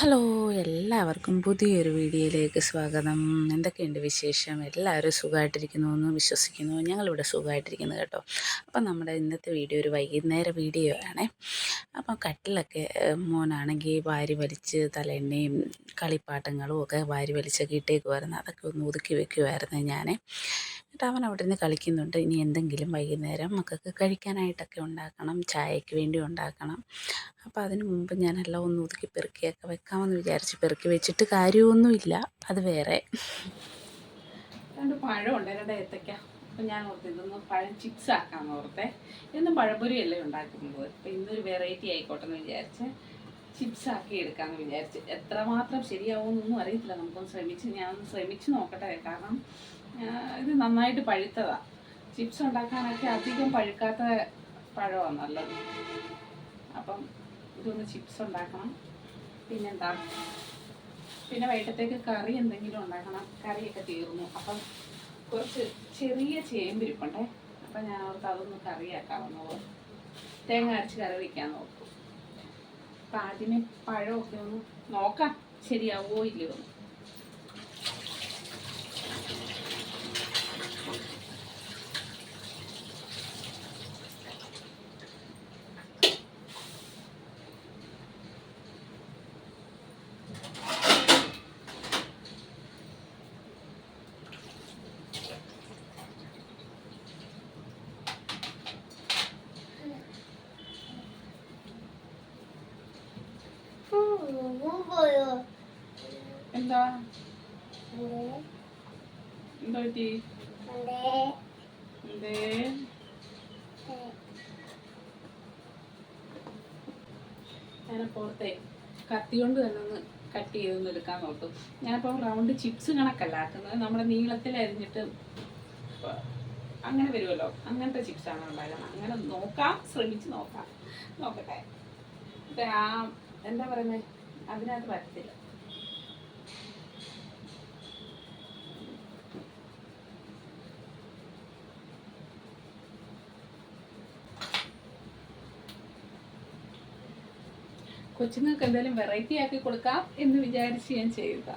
Hello എല്ലാവർക്കും പുതിയൊരു വീഡിയോയിലേക്ക് സ്വാഗതം. എന്തൊക്കെയുണ്ട് വിശേഷം? എല്ലാവരും സുഖമായിട്ടിരിക്കുന്നു എന്ന് വിശ്വസിക്കുന്നു. ഞങ്ങളിവിടെ സുഖമായിട്ടിരിക്കുന്നു കേട്ടോ. അപ്പം നമ്മുടെ ഇന്നത്തെ വീഡിയോ ഒരു വൈകുന്നേര വീഡിയോ ആണേ. അപ്പം കട്ടിലൊക്കെ മോനാണെങ്കിൽ വാരി വലിച്ച് തലേണ്ണയും കളിപ്പാട്ടങ്ങളും ഒക്കെ വാരി വലിച്ചൊക്കെ വരുന്നത് അതൊക്കെ ഒന്ന് ഒതുക്കി വെക്കുമായിരുന്നു ഞാൻ എന്നിട്ട് അവൻ അവിടെ നിന്ന് കളിക്കുന്നുണ്ട്. ഇനി എന്തെങ്കിലും വൈകുന്നേരം മക്കൾക്ക് കഴിക്കാനായിട്ടൊക്കെ ഉണ്ടാക്കണം. ചായയ്ക്ക് വേണ്ടി ഉണ്ടാക്കണം. അപ്പോൾ അതിന് മുമ്പ് ഞാനെല്ലാം ഒന്ന് ഒതുക്കി പെറുക്കിയൊക്കെ വെക്കാമെന്ന് വിചാരിച്ച് പെറുക്കി വെച്ചിട്ട് കാര്യമൊന്നുമില്ല. അത് വേറെ. രണ്ട് പഴമുണ്ട് രണ്ട് ഏത്തക്ക. അപ്പം ഞാൻ ഓർത്ത് ഇതൊന്ന് പഴം ചിപ്സ് ആക്കാമെന്ന് ഓർത്തെ. എന്നും പഴംപൊരിയല്ലേ ഉണ്ടാക്കുന്നത്. അപ്പം ഇന്നൊരു വെറൈറ്റി ആയിക്കോട്ടെ എന്ന് വിചാരിച്ച് ചിപ്സ് ആക്കി എടുക്കാമെന്ന് വിചാരിച്ച്. എത്രമാത്രം ശരിയാവുമെന്നൊന്നും അറിയത്തില്ല. നമുക്കൊന്ന് ശ്രമിച്ച് ഞാനൊന്ന് ശ്രമിച്ച് നോക്കട്ടെ. കാരണം ഇത് നന്നായിട്ട് പഴുത്തതാ. ചിപ്സ് ഉണ്ടാക്കാനൊക്കെ അധികം പഴുക്കാത്ത പഴമാണ് നല്ലത്. അപ്പം ഇതൊന്ന് ചിപ്സ് ഉണ്ടാക്കണം. പിന്നെന്താ? പിന്നെ വൈകിട്ടത്തേക്ക് കറി എന്തെങ്കിലും ഉണ്ടാക്കണം. കറിയൊക്കെ തീർന്നു. അപ്പം കുറച്ച് ചെറിയ ചേമ്പിരിപ്പുണ്ടേ അപ്പം ഞാൻ അവർക്ക് അതൊന്ന് കറിയാക്കാമെന്ന് തേങ്ങ അരച്ച് കറി വയ്ക്കാൻ നോക്കും അപ്പം ആദ്യമേ പഴമൊക്കെ ഒന്ന് നോക്കാം. ശരിയാവോ ഇല്ലയോ എന്താ? 네. എന്താ പറ്റി? 네. എന്തേ? ഞാനപ്പോഴത്തെ കത്തി കൊണ്ട് തന്നെ ഒന്ന് കട്ട് ചെയ്തൊന്ന് എടുക്കാൻ നോക്കും. ഞാനിപ്പോൾ റൗണ്ട് ചിപ്സ് കണക്കല്ല ആക്കുന്നത്. നമ്മുടെ നീളത്തിൽ അരിഞ്ഞിട്ട് അങ്ങനെ വരുമല്ലോ. അങ്ങനത്തെ ചിപ്സാണ് ഉണ്ടാക്കുന്നത്. അങ്ങനെ നോക്കാം ശ്രമിച്ച് നോക്കാം. നോക്കട്ടെ. ആ എന്താ പറയുന്നത് അതിനകത്ത് പറ്റത്തില്ല. കൊച്ചുങ്ങൾക്ക് എന്തായാലും വെറൈറ്റി ആക്കി കൊടുക്കാം എന്ന് വിചാരിച്ച് ഞാൻ ചെയ്യുക.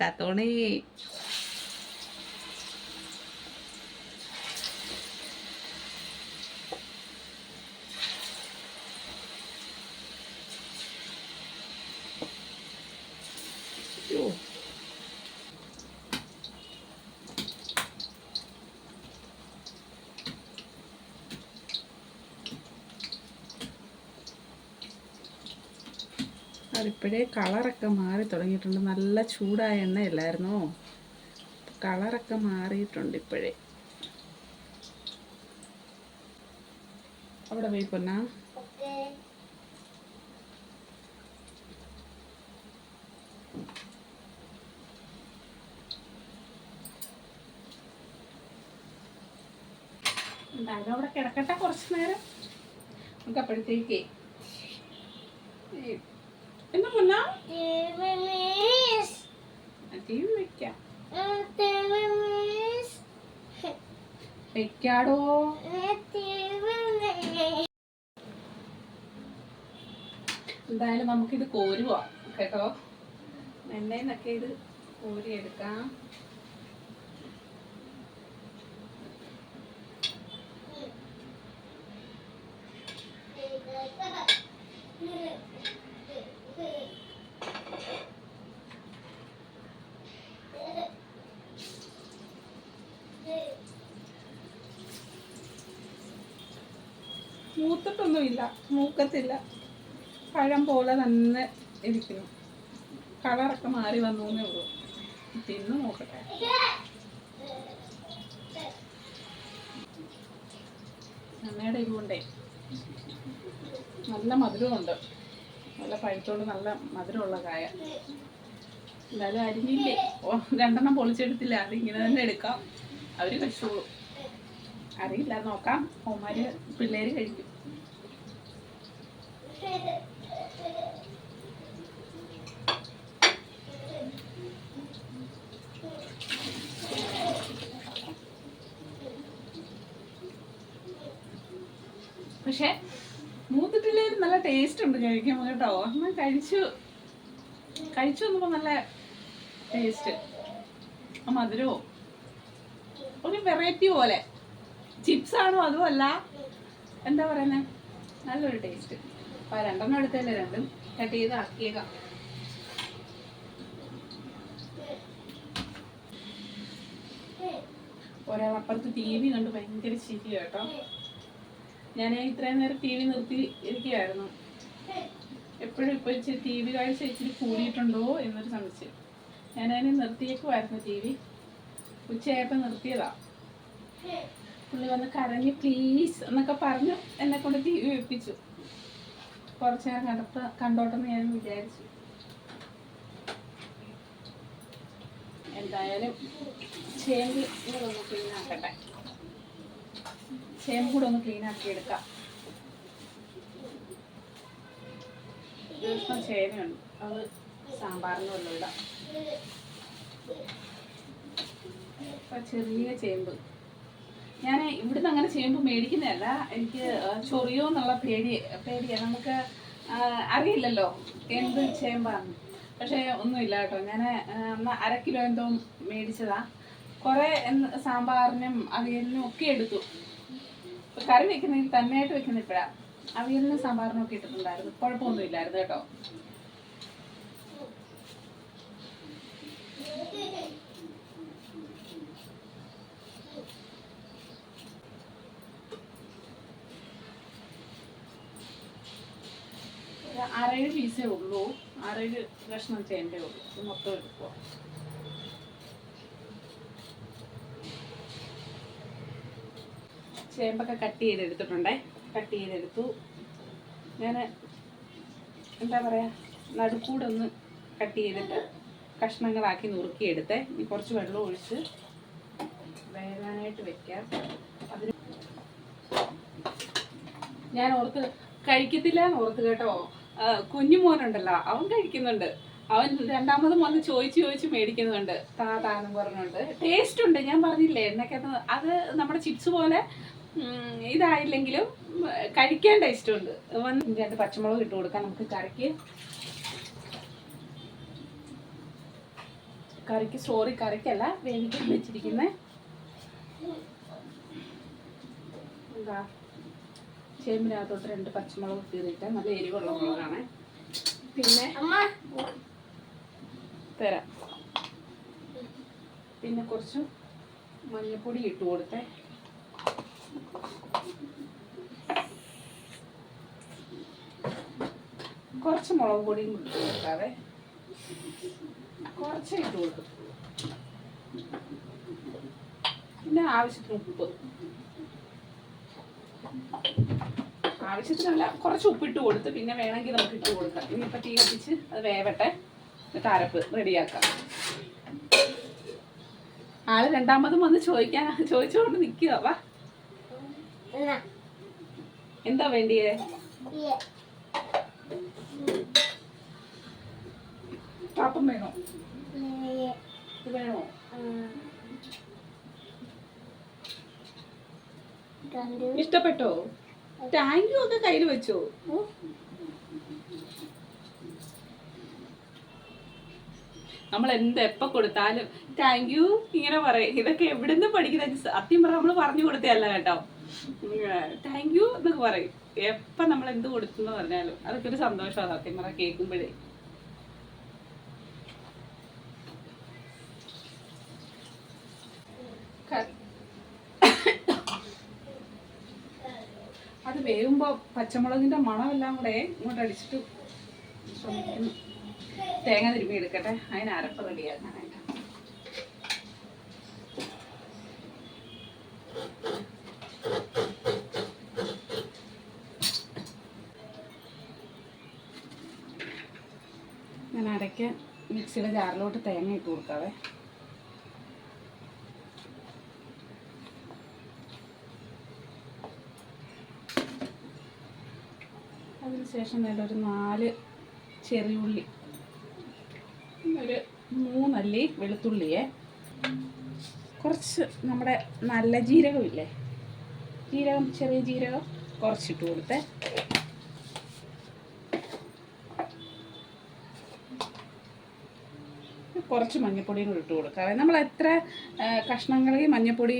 കത്തോണേ സാർ കളറൊക്കെ മാറി തുടങ്ങിയിട്ടുണ്ട്. നല്ല ചൂടായ എണ്ണയല്ലായിരുന്നോ? കളറൊക്കെ മാറിയിട്ടുണ്ട് ഇപ്പോഴേ. അവിടെ പോയി പൊന്നാ. അവിടെ കിടക്കട്ടെ കുറച്ച് നേരം. നമുക്ക് അപ്പോഴത്തേക്ക് വെക്കാടോ? എന്തായാലും നമുക്കിത് കോരുവാ കേട്ടോ. എണ്ണയിൽ നിന്നൊക്കെ ഇത് കോരിയെടുക്കാം. മൂത്തിട്ടൊന്നുമില്ല മൂക്കത്തില്ല. പഴം പോലെ തന്നെ ഇരിക്കുന്നു. കളറൊക്കെ മാറി വന്നു എന്നേ ഉള്ളൂ. തിന്ന് നോക്കട്ടെ. അമ്മയുടെ ഇതുകൊണ്ടേ നല്ല മധുരമുണ്ട്. നല്ല പഴുത്തോട് നല്ല മധുരമുള്ള കായ. എന്തായാലും അരിഞ്ഞില്ലേ? ഓ രണ്ടെണ്ണം പൊളിച്ചെടുത്തില്ല. അത് ഇങ്ങനെ തന്നെ എടുക്കാം. അവർ കഴിച്ചോളൂ. അറിയില്ല നോക്കാം. ഓമാര് പിള്ളേര് കഴിക്കും. പക്ഷെ മൂത്തിട്ടില്ലേലും നല്ല ടേസ്റ്റ് ഉണ്ട് കഴിക്കുമ്പോൾ കേട്ടോ. അമ്മ കഴിച്ചു. കഴിച്ചു വന്നപ്പോൾ നല്ല ടേസ്റ്റ് മധുരമോ ഒരു വെറൈറ്റി പോലെ. ചിപ്സ് ആണോ അതുമല്ല എന്താ പറയുന്നത് നല്ലൊരു ടേസ്റ്റ് അപ്പോൾ രണ്ടെണ്ണം എടുത്തല്ലേ രണ്ടും കട്ട് ചെയ്ത് ആക്കിയേക്കാം. ഒരാളപ്പുറത്ത് ടി വി കണ്ട് ഭയങ്കര ചിരി കേട്ടോ. ഞാൻ ഇത്രയും നേരം ടി വി നിർത്തി ഇരിക്കുകയായിരുന്നു എപ്പോഴും ഇപ്പോൾ ഇച്ചിരി ടി വി കാഴ്ച ഇച്ചിരി കൂടിയിട്ടുണ്ടോ എന്നൊരു സംശയം. ഞാനതിനെ നിർത്തിയേക്കുമായിരുന്നു ടി വി ഉച്ചയായപ്പോൾ നിർത്തിയതാ. പുള്ളി വന്ന് കരഞ്ഞ് പ്ലീസ് എന്നൊക്കെ പറഞ്ഞു എന്നെ കൊണ്ട് ടി വി വെപ്പിച്ചു. കുറച്ച് നേരം കണ്ടപ്പോ കണ്ടോട്ടെന്ന് ഞാൻ വിചാരിച്ചു. എന്തായാലും ചേമ്പ് കൂടെ ഒന്ന് ക്ലീൻ ആക്കട്ടെ. ചേമ്പ് കൂടെ ഒന്ന് ക്ലീൻ ആക്കി എടുക്കാം. ദിവസം ചേനയുണ്ട്. അത് സാമ്പാറിന് ഇടാം ചെറിയ ചേമ്പ്. ഞാൻ ഇവിടുന്ന് അങ്ങനെ ചെയ്യുമ്പോൾ മേടിക്കുന്നതല്ല. എനിക്ക് ചൊറിയോ എന്നുള്ള പേടി പേടിയാണ് നമുക്ക് അറിയില്ലല്ലോ എന്ത് ചേമ്പാന്ന് പക്ഷേ ഒന്നുമില്ല കേട്ടോ. ഞാൻ അര കിലോ എന്തോ മേടിച്ചതാ. കുറേ സാമ്പാറിനും അവിയലിനും ഒക്കെ എടുത്തു. കറി വെക്കുന്നതിൽ തന്നെയായിട്ട് വെക്കുന്ന ഇപ്പോഴാണ് അവിയലിനും സാമ്പാറിനും ഒക്കെ ഇട്ടിട്ടുണ്ടായിരുന്നു. കുഴപ്പമൊന്നുമില്ലായിരുന്നു കേട്ടോ. അരേഴ് പീസേ ഉള്ളൂ. ആറേഴ് കഷ്ണം ചെയ്യേണ്ടേ ഉള്ളൂ. മൊത്തം എടുക്കുക ചേമ്പൊക്കെ കട്ട് ചെയ്തെടുത്തിട്ടുണ്ടേ? കട്ട് ചെയ്തെടുത്തു. ഞാൻ എന്താ പറയുക നടുക്കൂടൊന്ന് കട്ട് ചെയ്തിട്ട് കഷ്ണങ്ങളാക്കി നുറുക്കിയെടുത്തേ. ഇനി കുറച്ച് വെള്ളം ഒഴിച്ച് വേകാനായിട്ട് വെക്കാം. അതിന് ഞാൻ ഓർത്ത് കഴിക്കത്തില്ല എന്ന് ഓർത്ത് കേട്ടോ. ആ, കുഞ്ഞു അവൻ കഴിക്കുന്നുണ്ട്. അവൻ രണ്ടാമതും വന്ന് ചോദിച്ച് ചോദിച്ച് മേടിക്കുന്നുണ്ട്. താ താന്നും പറഞ്ഞുണ്ട് ടേസ്റ്റ് ഉണ്ട് ഞാൻ പറഞ്ഞില്ലേ എണ്ണക്കകത്ത് അത് നമ്മുടെ ചിപ്സ് പോലെ ഇതായില്ലെങ്കിലും കഴിക്കാൻ ടേസ്റ്റ് ഉണ്ട്. വന്ന് രണ്ട് പച്ചമുളക് ഇട്ട് കൊടുക്കാം നമുക്ക് കറിക്ക്. കറിക്ക് സോറി കറിക്കല്ല വേവിക്കാൻ വെച്ചിരിക്കുന്നത് എന്താ ചേമ്പിനകത്തോട്ട് രണ്ട് പച്ചമുളക് കീറിയിട്ട് നല്ല എരിവുള്ള മുളകാണ്. പിന്നെ തരാം. പിന്നെ കുറച്ച് മഞ്ഞൾപ്പൊടി ഇട്ട് കൊടുത്തേ. കുറച്ച് മുളക് പൊടിയും ഇട്ട് കൊടുക്കാതെ കുറച്ച് ഇട്ട് കൊടുക്കും. പിന്നെ ആവശ്യത്തിന് ഉപ്പ്. ആവശ്യത്തിനല്ല കുറച്ച് ഉപ്പിട്ട് കൊടുത്ത് പിന്നെ വേണമെങ്കിൽ നമുക്ക് ഇട്ട് കൊടുക്കാം. ഇനിയിപ്പോൾ തീ കത്തിച്ച് അത് വേവട്ടെ. എന്നിട്ട് അരപ്പ് റെഡിയാക്കാം. ആൾ രണ്ടാമതും വന്ന് ചോദിക്കാൻ ചോദിച്ചുകൊണ്ട് നിൽക്കുക വാ. എന്താ വേണ്ടിയേ? പാപ്പം വേണോ? വേണോ? ഇഷ്ടപ്പെട്ടോ? താങ്ക് യു ഒക്കെ കയ്യിൽ വെച്ചോ. നമ്മൾ എന്ത് എപ്പ കൊടുത്താലും താങ്ക് യു ഇങ്ങനെ പറയും. ഇതൊക്കെ എവിടുന്ന് പഠിക്കുന്ന സത്യം പറ നമ്മൾ പറഞ്ഞു കൊടുത്തല്ല കേട്ടോ. താങ്ക് യു എന്നൊക്കെ പറയും. എപ്പ നമ്മൾ എന്ത് കൊടുത്തെന്ന് പറഞ്ഞാലും അതൊക്കെ ഒരു സന്തോഷമാണ് സത്യം പറ കേൾക്കുമ്പോഴേ. അത് പച്ചമുളകിന്റെ മണമെല്ലാം കൂടെ ഇങ്ങോട്ട് അടിച്ചിട്ട് ശ്രമിക്കുന്നു. തേങ്ങ തിരുമ്മി എടുക്കട്ടെ. അതിന് അരപ്പ് റെഡിയാക്കാനായിട്ട് ഞാൻ അരയ്ക്ക് മിക്സിയുടെ ജാറിലോട്ട് തേങ്ങ ഇട്ട് കൊടുക്കാവേ. വേണ്ട ഒരു നാല് ചെറിയുള്ളി ഒരു മൂന്നല്ലി വെളുത്തുള്ളിയെ. കുറച്ച് നമ്മുടെ നല്ല ജീരകമില്ലേ? ജീരകം ചെറിയ ജീരകം കുറച്ചിട്ട് കൊടുത്തേ. കുറച്ച് മഞ്ഞപ്പൊടിയും കൂടി ഇട്ട് കൊടുക്കാം. നമ്മൾ എത്ര കഷ്ണങ്ങളിൽ മഞ്ഞപ്പൊടി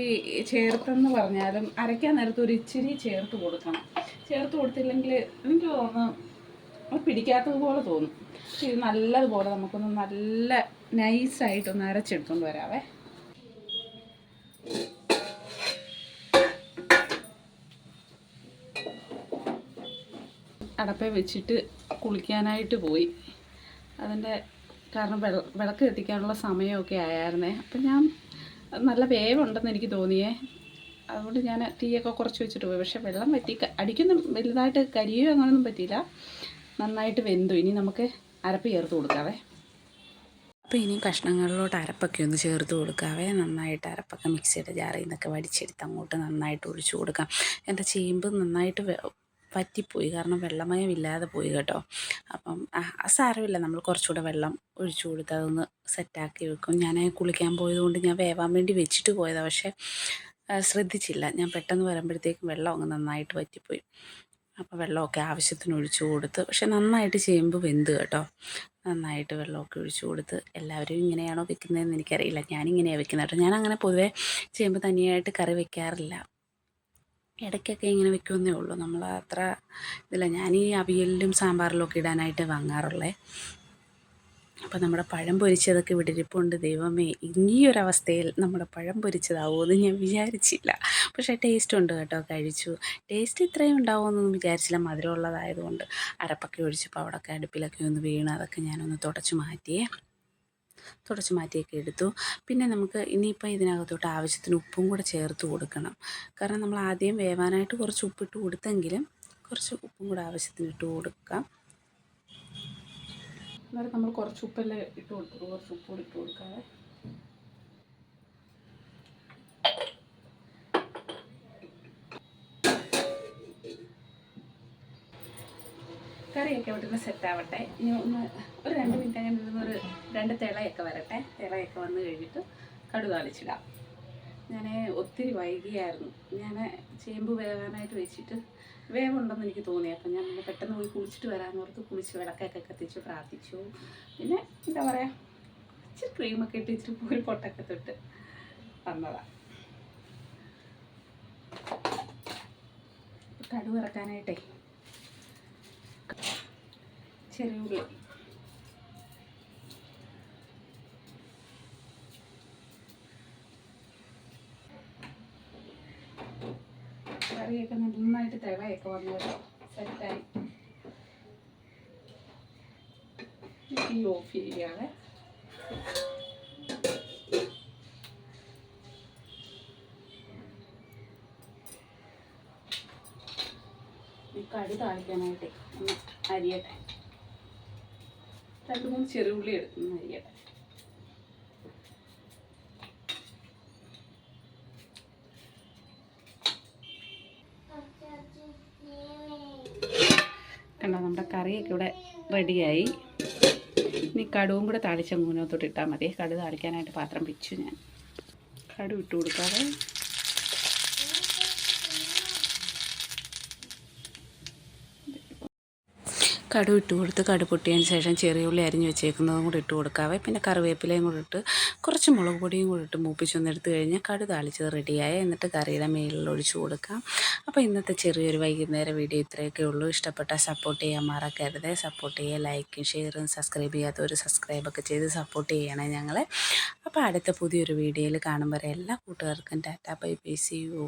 ചേർത്തെന്ന് പറഞ്ഞാലും അരയ്ക്കാൻ നേരത്ത് ഒരു ഇച്ചിരി ചേർത്ത് കൊടുക്കണം. ചേർത്ത് കൊടുത്തില്ലെങ്കിൽ എനിക്ക് തോന്നുന്നു പിടിക്കാത്തതുപോലെ തോന്നും. പക്ഷെ ഇത് നല്ലതുപോലെ നമുക്കൊന്ന് നല്ല നൈസായിട്ടൊന്ന് അരച്ചെടുത്തുകൊണ്ട് വരാവേ. അടപ്പ വെച്ചിട്ട് കുളിക്കാനായിട്ട് പോയി. അതിന്റെ കാരണം വിള വിളക്ക് കത്തിക്കാനുള്ള സമയമൊക്കെ ആയായിരുന്നേ. അപ്പം ഞാൻ നല്ല വേവുണ്ടെന്ന് എനിക്ക് തോന്നിയേ. അതുകൊണ്ട് ഞാൻ തീയൊക്കെ കുറച്ച് വെച്ചിട്ട് പോയി. പക്ഷേ വെള്ളം വറ്റി അടിക്കുന്ന വലുതായിട്ട് കരിയോ അങ്ങനെയൊന്നും പറ്റിയില്ല. നന്നായിട്ട് വെന്തു. ഇനി നമുക്ക് അരപ്പ് ചേർത്ത് കൊടുക്കാവേ. അപ്പോൾ ഇനി കഷ്ണങ്ങളിലോട്ട് അരപ്പൊക്കെ ഒന്ന് ചേർത്ത് കൊടുക്കാവേ. നന്നായിട്ട് അരപ്പൊക്കെ മിക്സിയുടെ ജാറിൽ നിന്നൊക്കെ വടിച്ചെടുത്ത് അങ്ങോട്ട് നന്നായിട്ട് ഒഴിച്ചു കൊടുക്കാം. എന്റെ ചേമ്പ് നന്നായിട്ട് പറ്റിപ്പോയി കാരണം വെള്ളമയം ഇല്ലാതെ പോയി കേട്ടോ. അപ്പം സാരമില്ല. നമ്മൾ കുറച്ചുകൂടെ വെള്ളം ഒഴിച്ചു കൊടുത്ത് അതൊന്ന് സെറ്റാക്കി വെക്കും. ഞാൻ കുളിക്കാൻ പോയതുകൊണ്ട് ഞാൻ വേവാൻ വേണ്ടി വെച്ചിട്ട് പോയതാണ് പക്ഷേ ശ്രദ്ധിച്ചില്ല. ഞാൻ പെട്ടെന്ന് വരുമ്പോഴത്തേക്കും വെള്ളം അങ്ങ് നന്നായിട്ട് വറ്റിപ്പോയി. അപ്പോൾ വെള്ളമൊക്കെ ആവശ്യത്തിന് ഒഴിച്ചു കൊടുത്ത് പക്ഷെ നന്നായിട്ട് ചെയ്യുമ്പോൾ വെന്ത് കേട്ടോ. നന്നായിട്ട് വെള്ളമൊക്കെ ഒഴിച്ചു കൊടുത്ത് എല്ലാവരും ഇങ്ങനെയാണോ വെക്കുന്നതെന്ന് എനിക്കറിയില്ല. ഞാനിങ്ങനെയാണ് വെക്കുന്നത് കേട്ടോ. ഞാൻ അങ്ങനെ പൊതുവേ ചേമ്പ് തനിയായിട്ട് കറി വെക്കാറില്ല. ഇടയ്ക്കൊക്കെ ഇങ്ങനെ വെക്കുമെന്നേ ഉള്ളൂ. നമ്മൾ അത്ര ഇതില്ല. ഞാൻ ഈ അവിയലിലും സാമ്പാറിലും ഒക്കെ ഇടാനായിട്ട് വാങ്ങാറുള്ളേ. അപ്പോൾ നമ്മുടെ പഴം പൊരിച്ചതൊക്കെ ഇവിടെ ഇരിപ്പുണ്ട് ദൈവമേ ഇനിയൊരവസ്ഥയിൽ നമ്മുടെ പഴം പൊരിച്ചതാവുമെന്ന് ഞാൻ വിചാരിച്ചില്ല. പക്ഷേ ടേസ്റ്റ് ഉണ്ട് കേട്ടോ കഴിച്ചു. ടേസ്റ്റ് ഇത്രയും ഉണ്ടാവുമെന്നൊന്നും വിചാരിച്ചില്ല മധുരമുള്ളതായതുകൊണ്ട്. അരപ്പൊക്കെ ഒഴിച്ചപ്പോൾ അവിടെയൊക്കെ അടുപ്പിലൊക്കെ ഒന്ന് വീണ് അതൊക്കെ ഞാനൊന്ന് തുടച്ചു മാറ്റിയേ തുടച്ച് മാറ്റിയൊക്കെ എടുത്തു. പിന്നെ നമുക്ക് ഇനിയിപ്പോൾ ഇതിനകത്തോട്ട് ആവശ്യത്തിന് ഉപ്പും കൂടെ ചേർത്ത് കൊടുക്കണം. കാരണം നമ്മൾ ആദ്യം വേവാനായിട്ട് കുറച്ച് ഉപ്പിട്ട് കൊടുത്തെങ്കിലും കുറച്ച് ഉപ്പും കൂടെ ആവശ്യത്തിന് ഇട്ട് കൊടുക്കാം. അന്നേരം നമ്മൾ കുറച്ച് ഉപ്പല്ലേ ഇട്ട് കൊടുത്തു കുറച്ച് ഉപ്പ് കൂടി ഇട്ട് കൊടുക്കാതെ കറിയൊക്കെ നിന്ന് സെറ്റാവട്ടെ ഇനി ഒന്ന് ഒരു രണ്ട് മിനിറ്റ് അങ്ങനെ ഇരുന്ന് ഒരു രണ്ട് തിളയൊക്കെ വരട്ടെ. തിളയൊക്കെ വന്ന് കഴിഞ്ഞിട്ട് കടുക് താളിച്ചിടാം. ഞാൻ ഒത്തിരി വൈകിയായിരുന്നു. ഞാൻ ചേമ്പ് വേകാനായിട്ട് വെച്ചിട്ട് വേവുണ്ടെന്ന് എനിക്ക് തോന്നി. അപ്പം ഞാൻ പെട്ടെന്ന് പോയി കുളിച്ചിട്ട് വരാമെന്ന് ഓർത്ത് കുളിച്ച് വിളക്കൊക്കെ കത്തിച്ച് പ്രാർത്ഥിച്ചു. പിന്നെ എന്താ പറയുക ഇച്ചിരി ക്രീമൊക്കെ ഇട്ട് ഇച്ചിരി ഒരു പൊട്ടൊക്കെ തൊട്ട് വന്നതാണ് കടുവ് ഇറക്കാനായിട്ടേ. ചെറിയ ഉള്ളി. കറിയൊക്കെ നന്നായിട്ട് തിളയൊക്കെ വന്നു. കേട്ടോ സെറ്റായി. ഓഫ് ചെയ്യുകയാണ്. കടി താളിക്കാനായിട്ട് അരിയട്ടെ. രണ്ട് മൂന്ന് ചെറുപുള്ളി എടുക്കുന്നു അരിയട്ടെ. കണ്ടോ നമ്മുടെ കറിയൊക്കെ ഇവിടെ റെഡിയായി. ഇനി കടുവും കൂടെ താളിച്ച മൂന്നോത്തോട്ട് ഇട്ടാൽ മതി. കടു താളിക്കാനായിട്ട് പാത്രം വെച്ചു ഞാൻ. കടു ഇട്ട് കൊടുക്കാതെ കടു ഇട്ട് കൊടുത്ത് കടു പൊട്ടിയതിന് ശേഷം ചെറിയ ഉള്ളി അരിഞ്ഞ് വെച്ചേക്കുന്നതും കൂടി ഇട്ട് കൊടുക്കാവേ. പിന്നെ കറിവേപ്പിലയും കൂടി ഇട്ട് കുറച്ച് മുളക് പൊടിയും കൂടി ഇട്ട് മൂപ്പിച്ചൊന്നെടുത്ത് കഴിഞ്ഞാൽ കടു താളിച്ചത് റെഡിയായ. എന്നിട്ട് കറിയുടെ മേളിൽ ഒഴിച്ചു കൊടുക്കാം. അപ്പോൾ ഇന്നത്തെ ചെറിയൊരു വൈകുന്നേരം വീഡിയോ ഇത്രയൊക്കെ ഉള്ളൂ. ഇഷ്ടപ്പെട്ട സപ്പോർട്ട് ചെയ്യാൻ മറക്കരുത്. സപ്പോർട്ട് ചെയ്യുക ലൈക്കും ഷെയറും സബ്സ്ക്രൈബ് ചെയ്യാത്തവർ സബ്സ്ക്രൈബൊക്കെ ചെയ്ത് സപ്പോർട്ട് ചെയ്യണേ ഞങ്ങളെ. അപ്പോൾ അടുത്ത പുതിയൊരു വീഡിയോയിൽ കാണും വരെ എല്ലാ കൂട്ടുകാർക്കും tata. Bye bye see you.